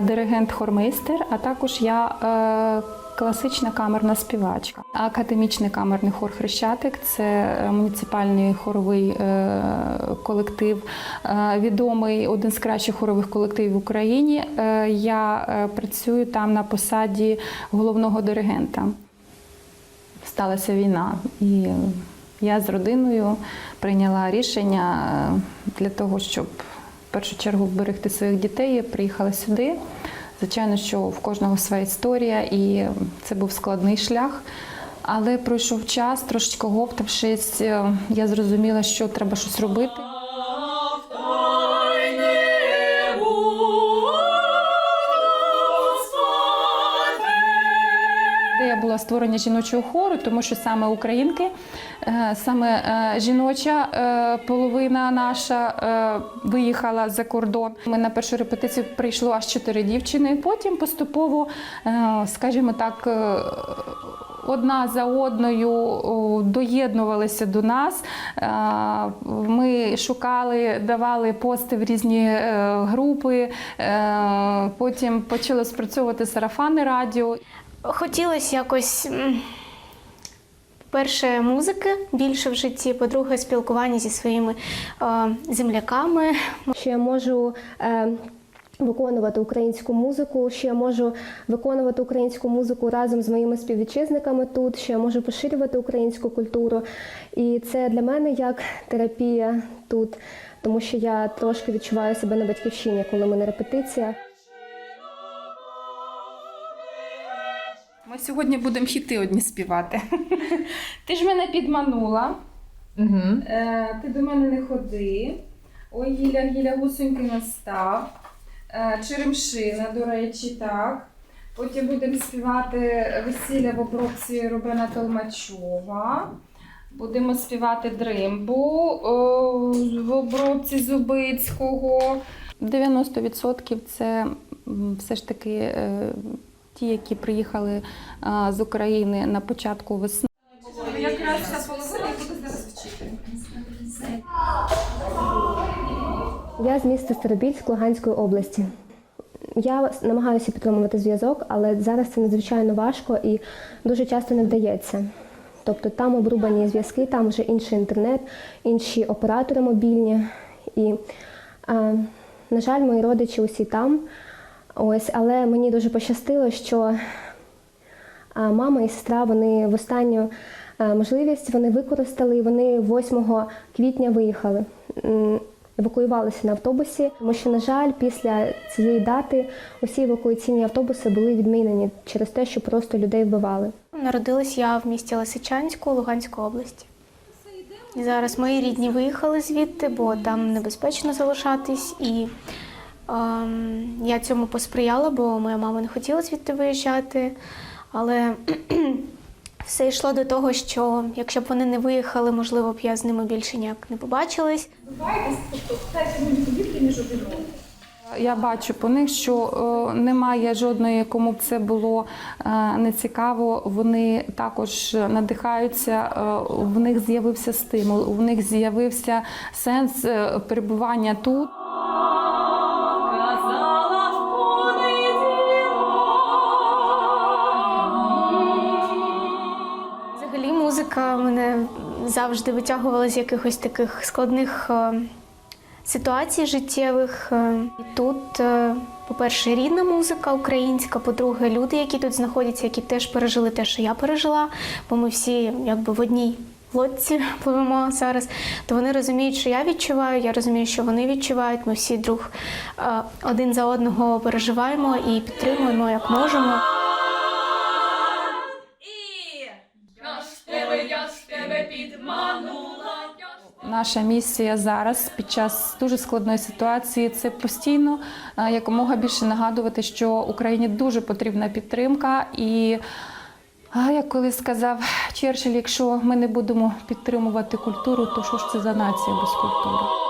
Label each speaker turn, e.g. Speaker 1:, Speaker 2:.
Speaker 1: диригент-хормейстер, а також я е, класична камерна співачка. Академічний камерний хор Хрещатик це е, муніципальний хоровий е, колектив, відомий один з кращих хорових колективів в Україні. Я працюю там на посаді головного диригента. Сталася війна, і я з родиною прийняла рішення для того, щоб в першу чергу вберегти своїх дітей. Я приїхала сюди. Звичайно, що в кожного своя історія, і це був складний шлях. Але пройшов час, трошечки говтавшись, е, я зрозуміла, що треба щось робити. Створення жіночого хору, тому що саме українки, е, саме е, жіноча е, половина наша виїхала за кордон. Ми на першу репетицію прийшло аж чотири дівчини. Потім поступово, скажімо так, одна за одною доєднувалися до нас. Ми шукали, давали пости в різні групи. Потім почало спрацьовувати сарафанне радіо.
Speaker 2: Хотілося якось. Перше, музики більше в житті, по-друге, спілкування зі своїми е, земляками.
Speaker 3: що я можу е, виконувати українську музику, що я можу виконувати українську музику разом з моїми співвітчизниками тут, що я можу поширювати українську культуру. І це для мене як терапія тут, тому що я трошки відчуваю себе на батьківщині, коли ми на
Speaker 1: сьогодні будемо хіти одні співати. Ти ж мене підманула.
Speaker 4: Угу.
Speaker 1: Е, ти до мене не ходи. Ой, гіля, гіля, гусоньки настав. Е, Черемшина, до речі, так. Потім будемо співати весілля в обробці Рубена Толмачова. Будемо співати дримбу о, в обробці Зубицького. 90% це все ж таки е, ті, які приїхали а, з України на початку весни. Якраз ця половина і зараз вчити.
Speaker 3: Я з міста Старобільськ Луганської області. Я намагаюся підтримувати зв'язок, але зараз це надзвичайно важко і дуже часто не вдається. Тобто там обрубані зв'язки, там вже інший інтернет, інші оператори мобільні. І, а, на жаль, мої родичі усі там. Ось, але мені дуже пощастило, що мама і сестра вони в останню можливість вони використали і вони 8 квітня виїхали. Евакуювалися на автобусі, тому що, на жаль, після цієї дати усі евакуаційні автобуси були відмінені через те, що просто людей вбивали.
Speaker 2: Народилась я в місті Лисичанську, Луганської області. І зараз мої рідні виїхали звідти, бо там небезпечно залишатись. І я цьому посприяла, бо моя мама не хотіла звідти виїжджати. Але все йшло до того, що якщо б вони не виїхали, можливо б я з ними більше ніяк не побачилась.
Speaker 1: Я бачу по них, що е, немає жодної, кому б це було е, не. Вони також надихаються, е, в них з'явився стимул, в них з'явився сенс е, перебування тут.
Speaker 2: Музика мене завжди витягувала з якихось таких складних е, ситуацій життєвих. Е, тут, е, по-перше, рідна музика українська, по-друге, люди, які тут знаходяться, які теж пережили те, що я пережила, бо ми всі якби в одній лодці пливемо зараз, то вони розуміють, що я відчуваю, я розумію, що вони відчувають. Ми всі друг один за одного переживаємо і підтримуємо як можемо.
Speaker 1: Наша місія зараз під час дуже складної ситуації це постійно е, якомога більше нагадувати, що Україні дуже потрібна підтримка. І як колись сказав Черчилль, якщо ми не будемо підтримувати культуру, то що ж це за нація без культури?